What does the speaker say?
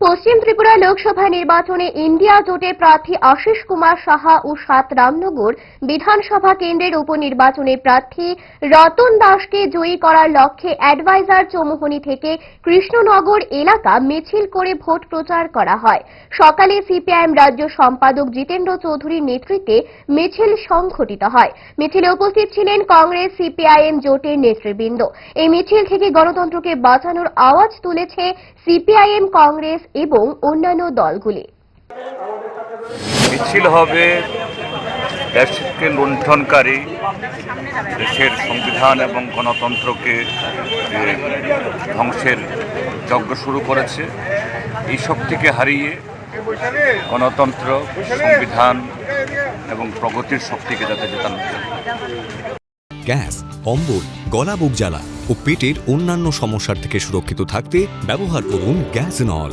পশ্চিম ত্রিপুরা লোকসভা নির্বাচনে ইন্ডিয়া জোটের প্রার্থী আশিস কুমার সাহা ও সাত রামনগর বিধানসভা কেন্দ্রের উপনির্বাচনে প্রার্থী রতন দাসকে জয়ী করার লক্ষ্যে অ্যাডভাইজার চৌমুহনী থেকে কৃষ্ণনগর এলাকা মিছিল করে ভোট প্রচার করা হয়। সকালে সিপিআইএম রাজ্য সম্পাদক জিতেন্দ্র চৌধুরীর নেতৃত্বে মিছিল সংঘটিত হয়। মিছিলে উপস্থিত ছিলেন কংগ্রেস সিপিআইএম জোটের নেতৃবৃন্দ। এই মিছিল থেকে গণতন্ত্রকে বাঁচানোর আওয়াজ তুলেছে সিপিআইএম কংগ্রেস এবং অন্যান্য দলগুলি। মিছিল হবে দেশকে লুণ্ঠনকারী দেশের সংবিধান এবং গণতন্ত্রকে ধ্বংসের যজ্ঞ শুরু করেছে। এই শক্তিকে হারিয়ে গণতন্ত্র সংবিধান এবং প্রগতির শক্তিকে যাতে জেতানো গ্যাস অম্বল গলা বুক জ্বালা ও পেটের অন্যান্য সমস্যার থেকে সুরক্ষিত থাকতে ব্যবহার করুন গ্যাস নল।